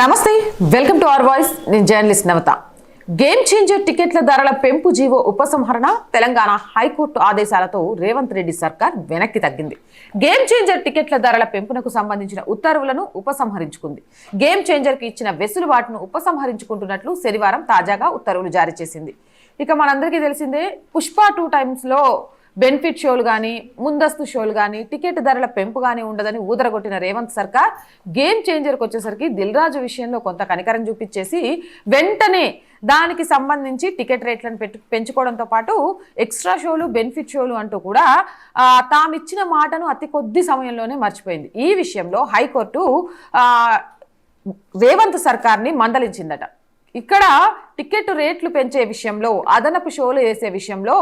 నమస్తే welcome to our voice. నేను journalist Navata. Game changer టికెట్ల ధరల పెంపు జీవో ఉపసంహరణ తెలంగాణ హైకోర్టు ఆదేశాలతో రేవంత్ రెడ్డి సర్కార్ వెనక్కి తగ్గింది. గేమ్ చేంజర్ టికెట్ల ధరల పెంపునకు సంబంధించిన ఉత్తర్వులను ఉపసంహరించుకుంది. గేమ్ చేంజర్కి ఇచ్చిన వెసులుబాటును ఉపసంహరించుకుంటున్నట్లు శనివారం తాజాగా ఉత్తర్వులు జారీ చేసింది. ఇక మనందరికీ తెలిసిందే పుష్ప టూ టైమ్స్లో బెనిఫిట్ షోలు కానీ ముందస్తు షోలు కానీ టికెట్ ధరల పెంపు కానీ ఉండదని ఊదరగొట్టిన రేవంత్ సర్కార్ గేమ్ చేంజర్కి వచ్చేసరికి దిల్ రాజు విషయంలో కొంత కనికరం చూపించేసి వెంటనే దానికి సంబంధించి టికెట్ రేట్లను పెట్టు పెంచుకోవడంతో పాటు ఎక్స్ట్రా షోలు బెనిఫిట్ షోలు అంటూ కూడా తామిచ్చిన మాటను అతి కొద్ది సమయంలోనే మర్చిపోయింది. ఈ విషయంలో హైకోర్టు రేవంత్ సర్కార్ని మందలించిందట. ఇక్కడ టికెట్ రేట్లు పెంచే విషయంలో అదనపు షోలు వేసే విషయంలో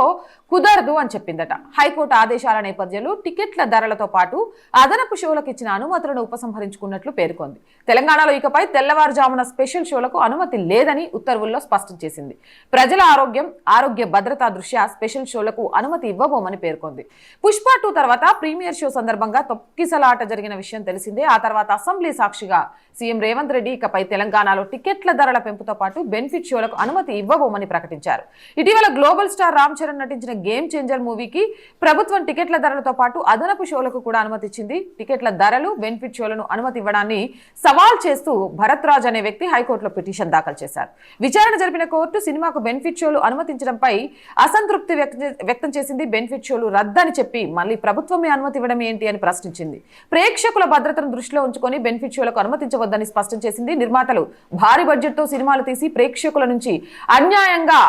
కుదరదు అని చెప్పిందట. హైకోర్టు ఆదేశాల నేపథ్యంలో టికెట్ల ధరలతో పాటు అదనపు షోలకు ఇచ్చిన అనుమతులను ఉపసంహరించుకున్నట్లు పేర్కొంది. తెలంగాణలో ఇకపై తెల్లవారుజామున స్పెషల్ షోలకు అనుమతి లేదని ఉత్తర్వుల్లో స్పష్టం చేసింది. ప్రజల ఆరోగ్యం ఆరోగ్య భద్రతా దృష్ట్యా స్పెషల్ షోలకు అనుమతి ఇవ్వబోమని పేర్కొంది. పుష్ప టూ తర్వాత ప్రీమియర్ షో సందర్భంగా తొక్కిసలాట జరిగిన విషయం తెలిసిందే. ఆ తర్వాత అసెంబ్లీ సాక్షిగా సీఎం రేవంత్ రెడ్డి ఇకపై తెలంగాణలో టికెట్ల ధరల పెంపుతో పాటు బెనిఫిట్ షో షోలకు అనుమతి ఇవ్వబోమని ప్రకటించారు. ఇటీవల గ్లోబల్ స్టార్ రామ్ చరణ్ నటించిన గేమ్ చేంజర్ మూవీకి ప్రభుత్వం టికెట్ల ధరలతో పాటు అదనపు షోలకు కూడా అనుమతి ఇచ్చింది. టికెట్ల ధరలు బెనిఫిట్ షోలను అనుమతి ఇవ్వడాన్ని సవాల్ చేస్తూ భరత్ రాజ్ అనే వ్యక్తి హైకోర్టులో పిటిషన్ దాఖలు చేశారు. విచారణ జరిపిన కోర్టు సినిమాకు బెనిఫిట్ షోలు అనుమతించడంపై అసంతృప్తి వ్యక్తం చేసింది. బెనిఫిట్ షోలు రద్దని చెప్పి మళ్ళీ ప్రభుత్వమే అనుమతి ఇవ్వడం ఏంటి అని ప్రశ్నించింది. ప్రేక్షకుల భద్రతను దృష్టిలో ఉంచుకొని బెనిఫిట్ షోలకు అనుమతించవద్దని స్పష్టం చేసింది. నిర్మాతలు భారీ బడ్జెట్తో సినిమాలు తీసి ప్రేక్షకులను నుంచి అన్యాయంగా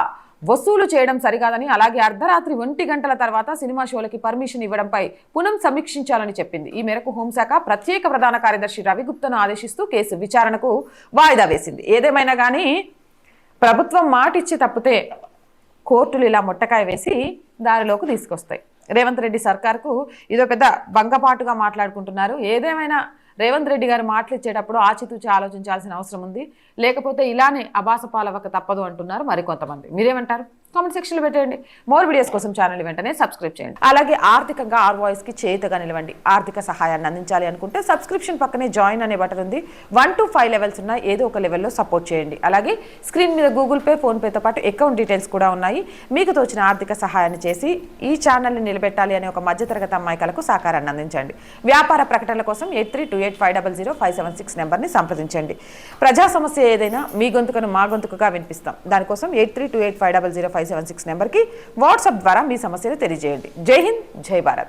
వసూలు చేయడం సరికాదని అలాగే అర్ధరాత్రి ఒంటి గంటల తర్వాత సినిమా షోలకి పర్మిషన్ ఇవ్వడంపై పునః సమీక్షించాలని చెప్పింది. ఈ మేరకు హోంశాఖ ప్రత్యేక ప్రధాన కార్యదర్శి రవిగుప్తను ఆదేశిస్తూ కేసు విచారణకు వాయిదా వేసింది. ఏదేమైనా కానీ ప్రభుత్వం మాటిచ్చి తప్పితే కోర్టులు ఇలా ముట్టకాయ వేసి దారిలోకి తీసుకొస్తాయి. రేవంత్ రెడ్డి సర్కార్కు ఇదో పెద్ద బంగపాటుగా మాట్లాడుకుంటున్నారు. ఏదేమైనా రేవంత్ రెడ్డి గారు మాటలు ఇచ్చేటప్పుడు ఆచితూచి ఆలోచించాల్సిన అవసరం ఉంది. లేకపోతే ఇలానే అబాస పాలవక తప్పదు అంటున్నారు మరికొంతమంది. మీరేమంటారు? కామెంట్ సెక్షన్లో పెట్టండి మోర్ వీడియోస్ కోసం ఛానల్ వెంటనే సబ్స్క్రైబ్ చేయండి. అలాగే ఆర్థికంగా ఆర్ వాయిస్కి చేతగా నిలవండి. ఆర్థిక సహాయాన్ని అందించాలి అనుకుంటే సబ్స్క్రిప్షన్ పక్కనే జాయిన్ అనే బటన్ ఉంది. వన్ టు ఫైవ్ లెవెల్స్ ఉన్న ఏదో ఒక లెవెల్లో సపోర్ట్ చేయండి. అలాగే స్క్రీన్ మీద గూగుల్ పే ఫోన్పేతో పాటు అకౌంట్ డీటెయిల్స్ కూడా ఉన్నాయి. మీకు తోచిన ఆర్థిక సహాయాన్ని చేసి ఈ ఛానల్ని నిలబెట్టాలి అనే ఒక మధ్యతరగతి అమ్మాయికలకు సహకారాన్ని అందించండి. వ్యాపార ప్రకటనల కోసం eight three two eight five double zero five seven six నెంబర్ని సంప్రదించండి. ప్రజా సమస్య ఏదైనా మీ గొంతుకను మా గొంతుకుగా వినిపిస్తాం. దానికోసం eight three two eight five double zero five five seven six నెంబర్కి వాట్సాప్ ద్వారా మీ సమస్యను తెలియజేయండి. జై హింద్ జై భారత్.